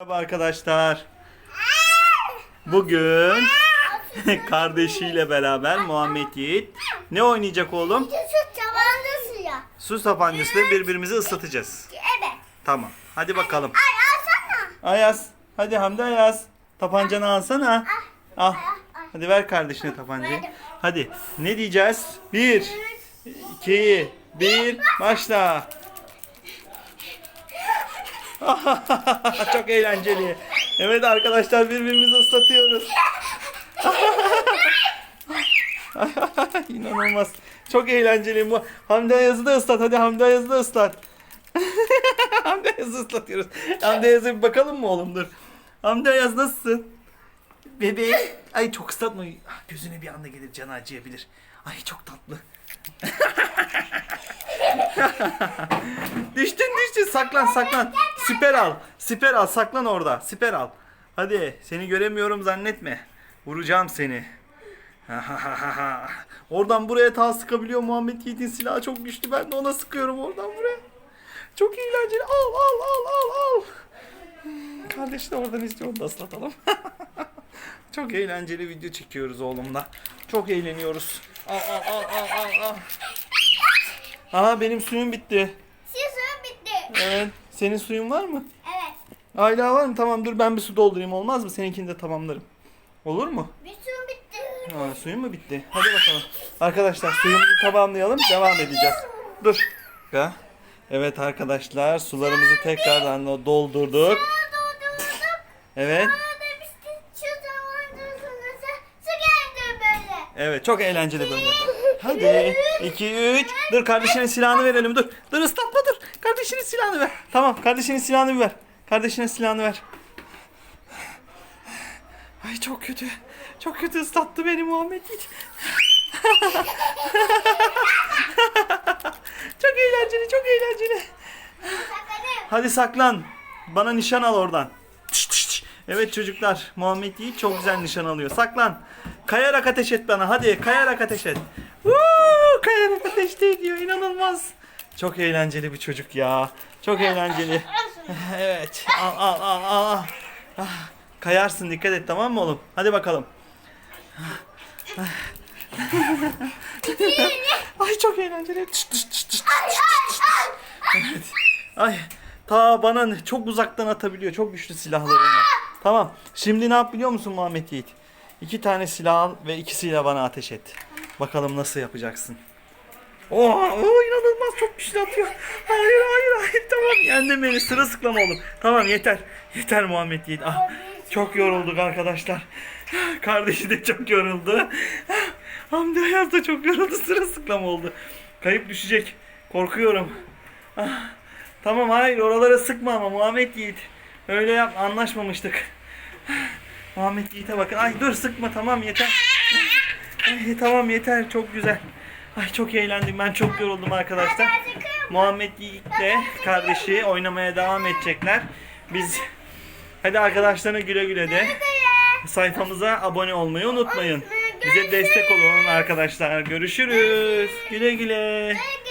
Merhaba arkadaşlar. Bugün kardeşiyle beraber Muhammed Yiğit ne oynayacak oğlum? Şu tabanlı suya. Su tabancasıyla birbirimizi ıslatacağız. Evet. Tamam. Hadi bakalım. Ay alsana. Ayaz. Hadi Hamdi Ayaz. Tapancanı alsana. Al. Hadi ver kardeşine tabancayı. Hadi. Ne diyeceğiz? Bir, iki, bir, başla. Çok eğlenceli. Evet arkadaşlar birbirimizi ıslatıyoruz. İnanılmaz. Çok eğlenceli bu. Hamdi Ayaz'ı da ıslat. Hadi Hamdi Ayaz'ı da ıslat. Hamdi Ayaz'ı ıslatıyoruz. Hamdi Ayaz'a bir bakalım mı oğlum dur. Hamdi Ayaz nasılsın? Bebeğim. Ay çok ıslatma. Ah, Gözüne bir anda gelir canı acıyabilir. Ay çok tatlı. düştün düştün saklan saklan. Siper al. Siper al saklan orada. Siper al. Hadi seni göremiyorum zannetme. Vuracağım seni. oradan buraya ta sıkabiliyor Muhammed Yiğit'in silahı çok güçlü. Ben de ona sıkıyorum oradan buraya. Çok eğlenceli. Al al al al al. Kardeş de oradan istiyor onu da ıslatalım. çok eğlenceli video çekiyoruz oğlumla. Çok eğleniyoruz. Al al al al al al. Aha benim suyum bitti. Sizin bitti. Evet. Senin suyun var mı? Evet. Hala var mı? Tamam dur ben bir su doldurayım olmaz mı? Seninkini de tamamlarım. Olur mu? Bir su bitti. Ha, suyun mu bitti? Hadi bakalım. Arkadaşlar suyumuzu tamamlayalım. Devam edeceğiz. Dur. Ya. Evet arkadaşlar sularımızı tekrardan doldurduk. Evet. Evet çok eğlenceli böyle. Hadi. 2 3. Dur kardeşinin silahını verelim. Dur. Dur ıslatma dur. Kardeşinin silahını ver. Tamam kardeşinin silahını ver. Kardeşine silahını ver. Ay çok kötü. Çok kötü ıslattı beni Muhammed Yiğit. çok eğlenceli, çok eğlenceli. Hadi saklan. Bana nişan al oradan. Evet çocuklar, Muhammed Yiğit çok güzel nişan alıyor. Saklan. Kayarak ateş et bana. Hadi kayarak ateş et. Woo! Kayarak ateş ediyor. İnanılmaz. Çok eğlenceli bir çocuk ya. Çok eğlenceli. Evet. Al al al al. Ah, Kayarsın dikkat et tamam mı oğlum? Hadi bakalım. Ay çok eğlenceli. Evet. Ay ta bana çok uzaktan atabiliyor. Çok güçlü silahlarım var. Tamam. Şimdi ne yap biliyor musun Muhammed Yiğit? İki tane silah al ve ikisiyle bana ateş et. Bakalım nasıl yapacaksın. Oo, oo inanılmaz çok güçlü atıyor. Hayır hayır hayır tamam yendim beni sırılsıklam oldum. Tamam yeter. Yeter Muhammed Yiğit. Ah, çok yorulduk arkadaşlar. Kardeşi de çok yoruldu. Hamdi Ayaz da çok yoruldu sırılsıklam oldu. Kayıp düşecek. Korkuyorum. Ah, Tamam hayır oralara sıkma ama Muhammed Yiğit. Öyle yap anlaşmamıştık. Muhammed Yiğit'e bakın. Ay dur sıkma tamam yeter. Ay, tamam yeter çok güzel. Ay çok eğlendim ben çok yoruldum arkadaşlar. Muhammed Yiğit'le kardeşi oynamaya devam edecekler. Biz hadi arkadaşlarına güle güle de sayfamıza abone olmayı unutmayın. Bize destek olun arkadaşlar. Görüşürüz. Güle güle. Güle